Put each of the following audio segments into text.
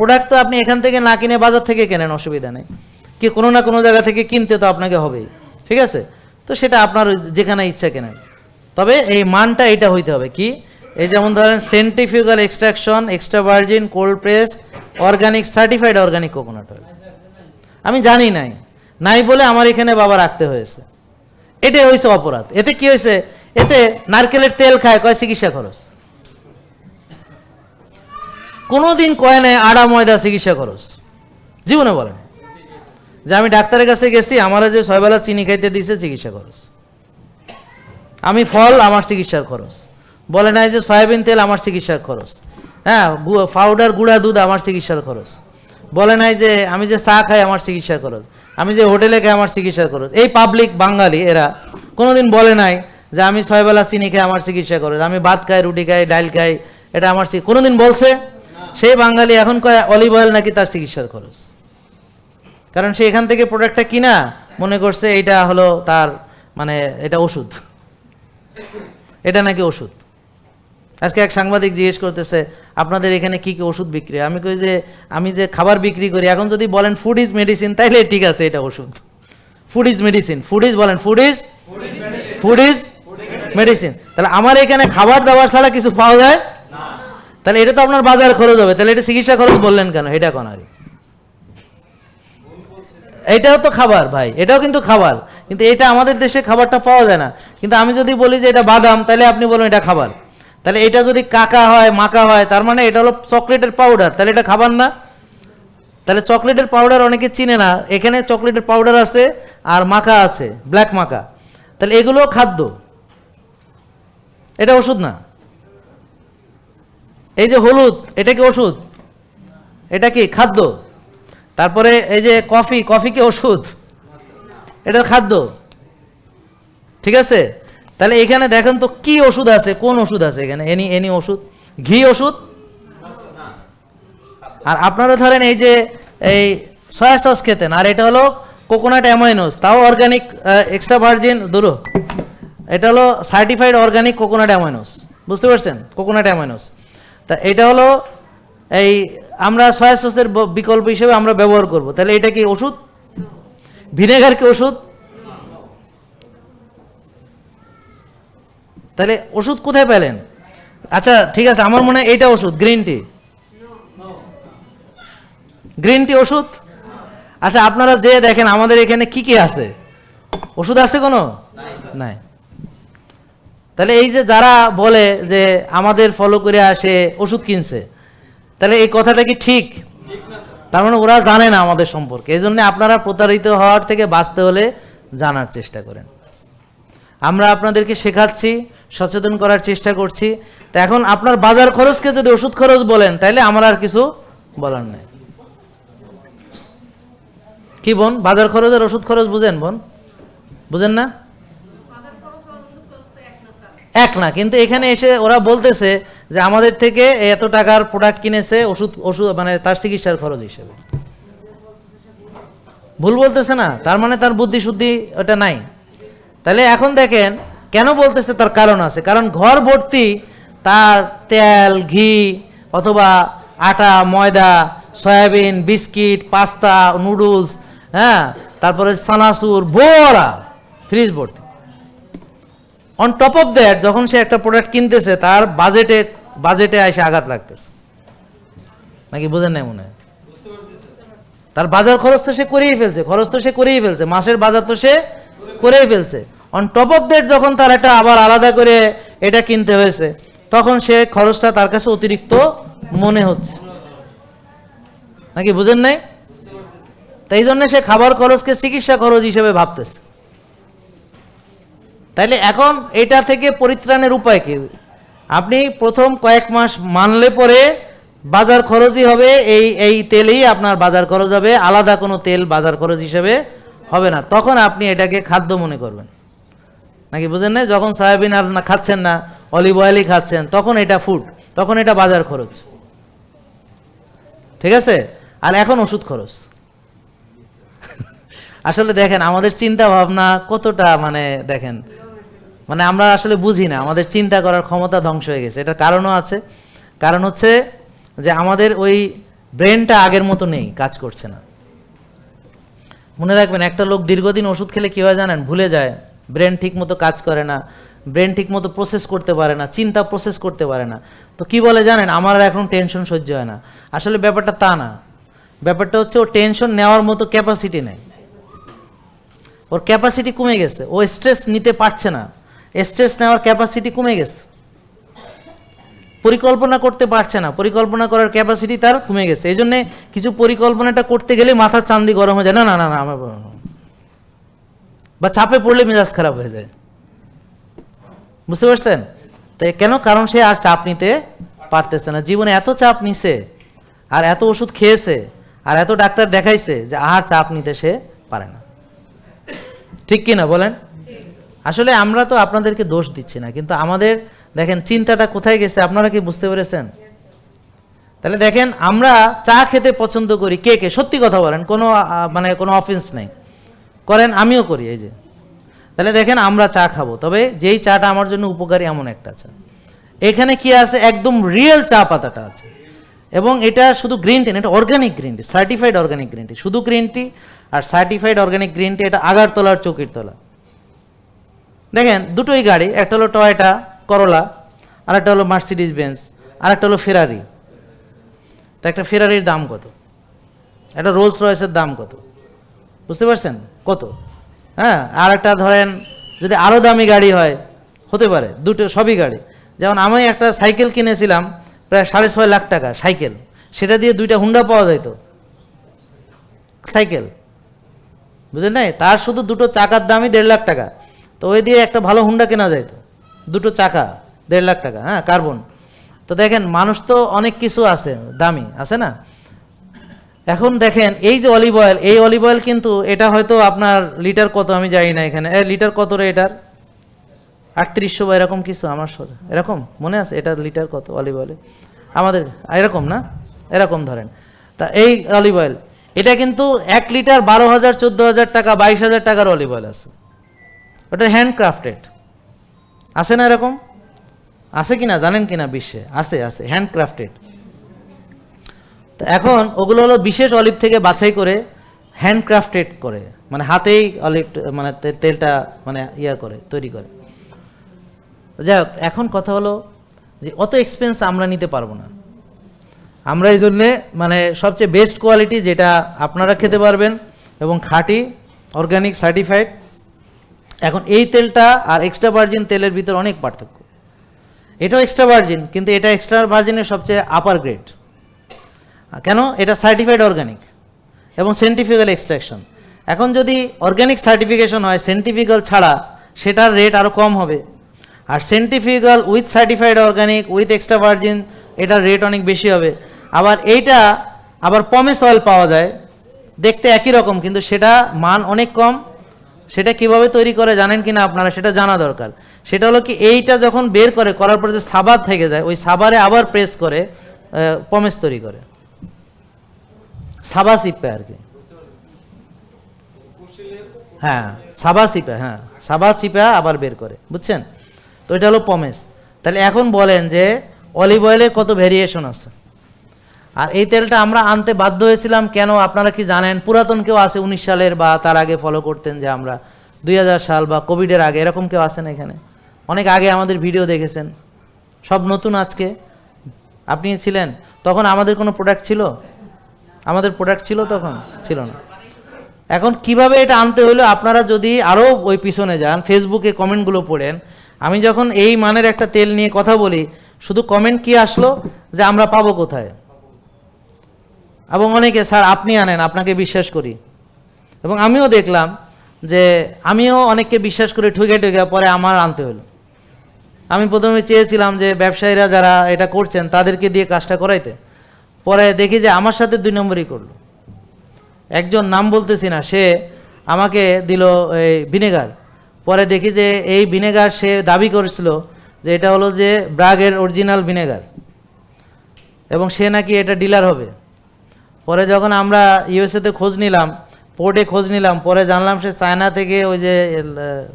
Product তো আপনি এখান থেকে না কিনে বাজার থেকে কেনেন, অসুবিধা নেই। কি কোনো না কোনো জায়গা থেকে কিনতে তো আপনাকে হবেই। ঠিক আছে? তো সেটা আপনার যেখানে ইচ্ছা কেনেন। তবে এই মানটা এটা হইতে হবে কি, এই যেমন ধরেন centrifugal extraction extra virgin cold press organic certified organic coconut oil আমি জানি নাই। নাই বলে আমার এখানে বাবা রাখতে হয়েছে। এটাই হয়েছে অপরাধ। এতে কি হয়েছে এতে নারকেলের তেল খায়, কয় চিকিৎসা খরচ? কোনোদিন কয় নাই, আড়া ময়দা চিকিৎসা খরচ জীবনে বলে নাই। যে আমি ডাক্তারের কাছে গেছি, আমার যে ছয়বেলা চিনি খাইতে দিছে, চিকিৎসা খরচ আমি ফল, আমার চিকিৎসার খরচ। বলে নাই যে সয়াবিন তেল, আমার চিকিৎসার খরচ। হ্যাঁ পাউডার গুঁড়া দুধ, আমার চিকিৎসার খরচ। বলে নাই যে আমি যে চা খাই, আমার চিকিৎসার খরচ। আমি যে হোটেলে খাই, আমার চিকিৎসার খরচ। এই পাবলিক বাঙালি, এরা কোনোদিন বলে নাই যে আমি ছয়বেলা চিনি খাই, আমার চিকিৎসা খরচ। আমি ভাত খাই, রুটি খাই, ডাল খাই, এটা আমার চি- কোনোদিন বলছে? সেই বাঙালি এখন কয় অলিভ অয়েল নাকি তার চিকিৎসার খরচ? কারণ সে এখান থেকে প্রোডাক্টটা কিনা, মনে করছে এটা হলো তার মানে এটা ওষুধ। এটা নাকি ওষুধ? আজকে এক সাংবাদিক জিজ্ঞেস করতেছে, আপনাদের এখানে কি কি ওষুধ বিক্রি? আমি কই যে, আমি যে খাবার বিক্রি করি, এখন যদি বলেন ফুড ইজ মেডিসিন তাইলে ঠিক আছে, এটা ওষুধ। Food is medicine food is বলেন food is food is medicine তাহলে আমার এখানে খাবার দাবার ছাড়া কিছু পাওয়া যায়? তাহলে এটা তো আপনার বাজার খরচ হবে। তাহলে এটা চিকিৎসা খরচ বললেন কেন? এটা কোন আগে? এটাও তো খাবার ভাই, এটাও কিন্তু খাবার। কিন্তু এটা আমাদের দেশে খাবারটা পাওয়া যায় না। কিন্তু আমি যদি বলি যে এটা বাদাম, তাহলে আপনি বলুন এটা খাবার। তাহলে এটা যদি কাকা হয় মাকা হয়, তার মানে এটা হলো চকলেটের পাউডার তাহলে এটা খাবার না? তাহলে চকলেটের পাউডার অনেকে চিনে না। এখানে চকলেটের পাউডার আছে আর মাখা আছে ব্ল্যাক মাখা। তাহলে এগুলো খাদ্য। এটা ওষুধ না? এই যে হলুদ, এটা কি ওষুধ? এটা কি খাদ্য? তারপরে এই যে কফি কফি কি ওষুধ? এটা খাদ্য। ঠিক আছে? তাহলে এখানে দেখেন তো কি ওষুধ আছে, কোন ওষুধ আছে এখানে? এনি এনি ওষুধ? ঘি ওষুধ? আর আপনারা ধরেন এই যে এই সয়া সস খেতেন, আর এটা হলো কোকোনাট অ্যামাইনোস তাও অর্গানিক এক্সট্রা ভার্জিন দুরো এটা হলো সার্টিফাইড অর্গানিক কোকোনাট অ্যামাইনোস বুঝতে পারছেন? কোকোনাট অ্যামাইনোস তা এটা হলো এই আমরা সয়া সসের বিকল্প হিসেবে আমরা ব্যবহার করব। তাহলে এটা কি ওষুধ? ভিনেগার কি ওষুধ? তাহলে ওষুধ কোথায় পেলেন? আচ্ছা ঠিক আছে আমার মনে হয় এইটা ওষুধ গ্রিন টি। গ্রিন টি ওষুধ? আচ্ছা আপনারা যে দেখেন আমাদের এখানে কি কি আছে? ওষুধ আছে কোনো? নাই। তাহলে এই যে যারা বলে যে আমাদের ফলো করে আসে, ওষুধ কিনছে, তাহলে এই কথাটা কি ঠিক? তার মানে ওরা জানে না আমাদের সম্পর্কে। এই জন্য আপনারা প্রতারিত হওয়ার থেকে বাঁচতে হলে জানার চেষ্টা করেন। আমরা আপনাদেরকে শেখাচ্ছি, সচেতন করার চেষ্টা করছি। তা এখন আপনার বাজার খরচকে যদি ওষুধ খরচ বলেন, তাহলে আমার আর কিছু বলার নেই। কি বোন, বাজার খরচ আর ওষুধ খরচ বুঝেন বোন? বুঝেন না? এক না, কিন্তু এখানে এসে ওরা বলতেছে যে আমাদের থেকে এত টাকার প্রোডাক্ট কিনেছে ওষুধ ওষুধ মানে তার চিকিৎসার খরচ হিসেবে। ভুল বলতেছে না, তার মানে তার বুদ্ধি শুদ্ধি ওটা নাই। তাহলে এখন দেখেন, কেন বলতেছে তার কারণ আছে? কারণ ঘর ভর্তি, তার তেল, ঘি, অথবা আটা, ময়দা, সয়াবিন, বিস্কিট, পাস্তা, নুডলস হ্যাঁ তারপরে সানাসুর ভরা, ফ্রিজ ভর্তি। অন টপ অফ দ্যাট যখন সে একটা প্রোডাক্ট কিনতেছে, তার বাজেটে বাজেটে এসে আঘাত লাগতেছে। নাকি বোঝেন নাই মনে হয়? তার বাজার খরচ তো সে করেই ফেলছে, খরচ তো সে করেই ফেলছে, মাসের বাজার তো সে করেই ফেলছে। অন টপ অফ দ্যাট যখন তার একটা আবার আলাদা করে এটা কিনতে হয়েছে, তখন সে খরচটা তার কাছে অতিরিক্ত মনে হচ্ছে। নাকি বুঝেন নাই? তাই জন্য সে খাবার খরচকে চিকিৎসা খরচ হিসেবে ভাবতেছে। তাইলে এখন এটা থেকে পরিত্রাণের উপায় কি? আপনি প্রথম কয়েক মাস মানলে পরে বাজার খরচই হবে, এই এই তেলেই আপনার বাজার খরচ হবে, আলাদা কোনো তেল বাজার খরচ হিসেবে হবে না। তখন আপনি এটাকে খাদ্য মনে করবেন। নাকি বুঝেন না যখন সয়াবিন আর না খাচ্ছেন না, অলিভ অয়েলই খাচ্ছেন, তখন এটা ফুড তখন এটা বাজার খরচ। ঠিক আছে? আর এখন ওষুধ খরচ। আসলে দেখেন, আমাদের চিন্তা ভাবনা কতটা মানে দেখেন মানে আমরা আসলে বুঝি না, আমাদের চিন্তা করার ক্ষমতা ধ্বংস হয়ে গেছে। এটার কারণও আছে। কারণ হচ্ছে যে আমাদের ওই ব্রেনটা আগের মতো নেই, কাজ করছে না। মনে রাখবেন, একটা লোক দীর্ঘদিন ওষুধ খেলে কী হয় জানেন? ভুলে যায়। ব্রেন ঠিক মতো কাজ করে না, ব্রেন ঠিক মতো প্রসেস করতে পারে না, চিন্তা প্রসেস করতে পারে না। তো কি বলে জানেন? আমার এখন টেনশন সহ্য হয় না। আসলে ব্যাপারটা তা না। ব্যাপারটা হচ্ছে ও টেনশন নেওয়ার মতো ক্যাপাসিটি নেই। ওর ক্যাপাসিটি কমে গেছে। ও স্ট্রেস নিতে পারছে না। স্ট্রেস নেওয়ার ক্যাপাসিটি কমে গেছে। পরিকল্পনা করতে পারছে না। পরিকল্পনা করার ক্যাপাসিটি তার কমে গেছে। এই জন্যে কিছু পরিকল্পনাটা করতে গেলে মাথার চান্দি গরম হয়ে যায়। না না না না বা চাপে পড়লে মেজাজ খারাপ হয়ে যায়। বুঝতে পারছেন? তাই কেন? কারণ সে আর চাপ নিতে পারতেছে না। জীবনে এত চাপ নিছে, আর এত ওষুধ খেয়েছে, আর এত ডাক্তার দেখাইছে যে আর চাপ নিতে সে পারে না। ঠিক কি না বলেন? আসলে আমরা তো আপনাদেরকে দোষ দিচ্ছি না, কিন্তু আমাদের, দেখেন, চিন্তাটা কোথায় গেছে, আপনারা কি বুঝতে পেরেছেন? তাহলে দেখেন, আমরা চা খেতে পছন্দ করি, কে কে? সত্যি কথা বলেন, কোনো মানে কোনো অফেন্স নেই। করেন, আমিও করি, এই যে। তাহলে দেখেন, আমরা চা খাব, তবে যেই চাটা আমার জন্য উপকারী এমন একটা চা। এখানে কি আছে? একদম রিয়েল চা পাতাটা আছে। এবং এটা শুধু গ্রিন টি এটা organic green tea certified organic green tea শুধু গ্রিন টি আর সার্টিফাইড অর্গানিক গ্রিন টি এটা আগারতলার চৌকির তলা। দেখেন, দুটোই গাড়ি, একটা হলো টয়টা করলা আর একটা হলো মার্সিডিজ বেঞ্চ আর একটা হলো ফেরারি তা একটা ফেরারির দাম কত? একটা রোলস রয়েসের দাম কত? বুঝতে পারছেন? কত? হ্যাঁ আর একটা ধরেন, যদি আরও দামি গাড়ি হয়, হতে পারে, দুটো, সবই গাড়ি। যেমন আমি একটা সাইকেল কিনেছিলাম, প্রায় সাড়ে ছয় লাখ টাকা, সাইকেল। সেটা দিয়ে দুইটা হুন্ডা পাওয়া যেত সাইকেল। বুঝলেন নাই? তার শুধু দুটো চাকার দামই দেড় লাখ টাকা। তো ওই দিয়ে একটা ভালো হুন্ডা কেনা যায় তো। দুটো চাকা, দেড় লাখ টাকা হ্যাঁ কার্বন। তো দেখেন, মানুষ তো অনেক কিছু আছে, দামি, আছে না? এখন দেখেন, এই যে অলিভ অয়েল এই অলিভ অয়েল কিন্তু এটা হয়তো আপনার লিটার কত, আমি জানি না এখানে। লিটার কত রে এটার? আটত্রিশশো বা এরকম কিছু আমার সরে এরকম? মনে আছে এটার লিটার কত অলিভ অয়েলে আমাদের, এরকম না? এরকম ধরেন। তা এই অলিভ অয়েল এটা কিন্তু এক লিটার বারো হাজার, চোদ্দ হাজার টাকা, বাইশ হাজার টাকার অলিভ অয়েল আছে। ওটা হ্যান্ডক্রাফটেড আছে না এরকম? আছে কিনা? জানেন কিনা বিশ্বে? আছে আছে হ্যান্ডক্রাফটেড তো এখন ওগুলো হলো বিশেষ অলিভ থেকে বাছাই করে হ্যান্ডক্রাফটেড করে। মানে হাতেই অলিভ মানে তেলটা মানে ইয়া করে, তৈরি করে। যাই হোক, এখন কথা হলো যে অত এক্সপেন্স আমরা নিতে পারব না। আমরা এই জন্যে মানে সবচেয়ে বেস্ট কোয়ালিটি যেটা আপনারা খেতে পারবেন এবং খাঁটি অর্গানিক সার্টিফাইড এখন এই তেলটা আর এক্সট্রা ভার্জিন তেলের ভিতর অনেক পার্থক্য। এটাও এক্সট্রা ভার্জিন কিন্তু এটা এক্সট্রা ভার্জিনের সবচেয়ে আপার গ্রেড কেন? এটা সার্টিফাইড অর্গানিক এবং সেন্টিফিক্যাল এক্সট্রাকশন এখন যদি অর্গানিক সার্টিফিকেশন হয় সেন্টিফিক্যাল ছাড়া, সেটার রেট আরও কম হবে। আর centrifugal with certified organic with extra virgin এটার রেট অনেক বেশি হবে। আবার এইটা আবার পমেস অয়েল পাওয়া যায়, দেখতে একই রকম, কিন্তু সেটা মান অনেক কম সেটা কীভাবে তৈরি করে জানেন কিনা আপনারা সেটা জানা দরকার। সেটা হলো কি, এইটা যখন বের করে, করার পরে যে সাবার থেকে যায়, ওই সাবারে আবার প্রেস করে পমেস তৈরি করে। সাবা সিপে আর কি। হ্যাঁ সাবা চিপা হ্যাঁ সাবা চিপা আবার বের করে, বুঝছেন? তো এটা হলো পমেস তাহলে এখন বলেন যে অলিভ অয়েলে কত ভেরিয়েশন আছে? আর এই তেলটা আমরা আনতে বাধ্য হয়েছিলাম, কেন আপনারা কি জানেন? পুরাতন কেউ আছে উনিশ সালের বা তার আগে ফলো করতেন যে আমরা দুই হাজার সাল বা কোভিডের আগে, এরকম কেউ আছেন এখানে? অনেক আগে আমাদের ভিডিও দেখেছেন। সব নতুন আজকে। আপনি ছিলেন? তখন আমাদের কোনো প্রোডাক্ট ছিল? আমাদের প্রোডাক্ট ছিল তখন? ছিল না। এখন কীভাবে এটা আনতে হলো আপনারা যদি আরও ওই পিছনে যান ফেসবুকে কমেন্টগুলো পড়েন, আমি যখন এই মানের একটা তেল নিয়ে কথা বলি, শুধু কমেন্ট কি আসলো? যে আমরা পাবো কোথায়? এবং অনেকে, স্যার, আপনি আনেন, আপনাকে বিশ্বাস করি। এবং আমিও দেখলাম যে আমিও অনেককে বিশ্বাস করে ঠুকে ঠুকে পরে আমার আনতে হলো। আমি প্রথমে চেয়েছিলাম যে ব্যবসায়ীরা যারা এটা করছেন, তাদেরকে দিয়ে কাজটা করাইতে। পরে দেখি যে আমার সাথে দুই নম্বরই করল। একজন নাম বলতেছি না, সে আমাকে দিল এই ভিনেগার। পরে দেখি যে এই ভিনেগার সে দাবি করেছিল যে এটা হলো যে ব্রাগের অরিজিনাল ভিনেগার। এবং সে নাকি এটা ডিলার হবে। পরে যখন আমরা ইউএসএতে খোঁজ নিলাম পোর্টে খোঁজ নিলাম, পরে জানলাম সে চায়না থেকে ওই যে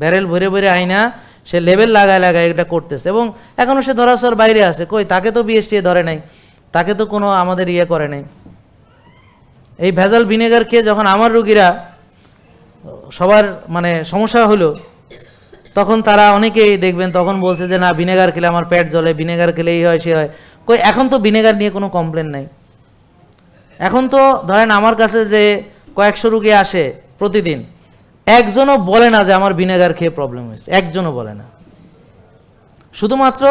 ব্যারেল ভরে ভরে আইনা, সে লেবেল লাগায় লাগায় এটা করতেছে। এবং এখনও সে ধরাছোঁয়ার বাইরে আছে। কই, তাকে তো বিএসটি ধরে নাই। তাকে তো কোনো আমাদের ইয়ে করে নাই। এই ভেজাল ভিনেগার খেয়ে যখন আমার রুগীরা, সবার মানে সমস্যা হলো, তখন তারা অনেকেই দেখবেন তখন বলছে যে, না, ভিনেগার খেলে আমার পেট জ্বলে, ভিনেগার খেলে এই হয়, সে হয়। কই, এখন তো ভিনেগার নিয়ে কোনো কমপ্লেন নাই। এখন তো ধরেন আমার কাছে যে কয়েকশো রুগী আসে প্রতিদিন, একজনও বলে না যে আমার ভিনেগার খেয়ে প্রবলেম হয়েছে। একজনও বলে না। শুধুমাত্র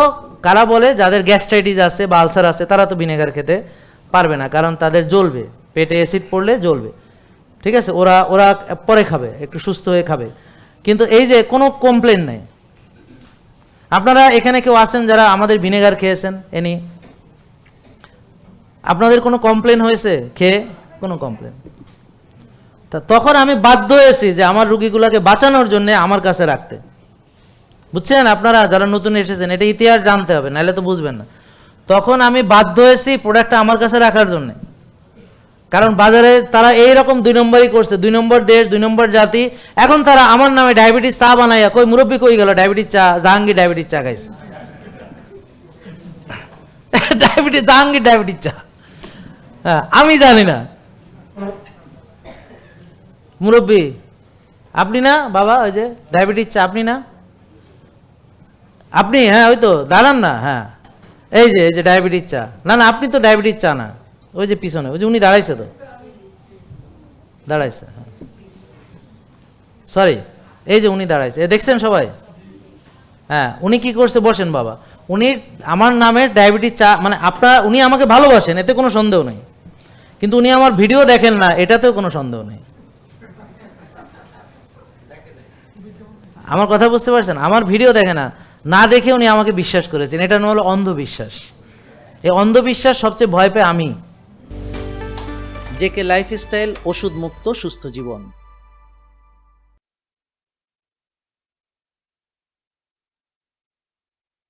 কারা বলে? যাদের গ্যাস্ট্রাইটিস আছে বা আলসার আছে, তারা তো ভিনেগার খেতে পারবে না, কারণ তাদের জ্বলবে। পেটে অ্যাসিড পড়লে জ্বলবে। ঠিক আছে? ওরা ওরা পরে খাবে, একটু সুস্থ হয়ে খাবে। কিন্তু এই যে কোনো কমপ্লেন নেই। আপনারা এখানে কেউ আছেন যারা আমাদের ভিনেগার খেয়েছেন? এনি আপনাদের কোনো কমপ্লেন হয়েছে? খেয়ে কোনো কমপ্লেন তা তখন আমি বাধ্য হয়েছি যে আমার রুগীগুলোকে বাঁচানোর জন্য আমার কাছে রাখতে। বুঝছেন? আপনারা যারা নতুন এসেছেন, এটা ইতিহাস জানতে হবে, নাহলে তো বুঝবেন না। তখন আমি বাধ্য হয়েছি প্রোডাক্টটা আমার কাছে রাখার জন্যে। কারণ বাজারে তারা এই রকম দুই নম্বরই করছে। দুই নম্বর দেশ, দুই নম্বর জাতি। এখন তারা আমার নামে ডায়াবেটিস চা বানাইয়া, কই মুরব্বী কই গেল ডায়াবেটিস চা, জাহাঙ্গীর ডায়াবেটিস চা খাইছে। ডায়াবেটিস জাহাঙ্গীর ডায়াবেটিস চা। হ্যাঁ আমি জানি না। মুরব্বী, আপনি না, বাবা, ওই যে ডায়াবেটিস চা আপনি না? আপনি হ্যাঁ ওই তো, দাঁড়ান না হ্যাঁ। এই যে এই যে ডায়াবেটিস চা না না, আপনি তো ডায়াবেটিস চা না। ওই যে পিছনে, ওই যে উনি দাঁড়াইছে তো। দাঁড়াইছে সরি এই যে উনি দাঁড়াইছে দেখছেন সবাই? হ্যাঁ উনি কি করছে, বসেন বাবা। উনি, আমার নামে ডায়াবেটিস চা মানে আপনার, উনি আমাকে ভালোবাসেন, এতে কোনো সন্দেহ নেই। কিন্তু উনি আমার ভিডিও দেখেন না, এটাতেও কোনো সন্দেহ নেই। আমার কথা বুঝতে পারছেন? আমার ভিডিও দেখে না না দেখে উনি আমাকে বিশ্বাস করেছেন। এটা হলো অন্ধবিশ্বাস। এই অন্ধবিশ্বাস সবচেয়ে ভয় পাই আমি। জেকে লাইফস্টাইল ওষুধ মুক্ত সুস্থ জীবন।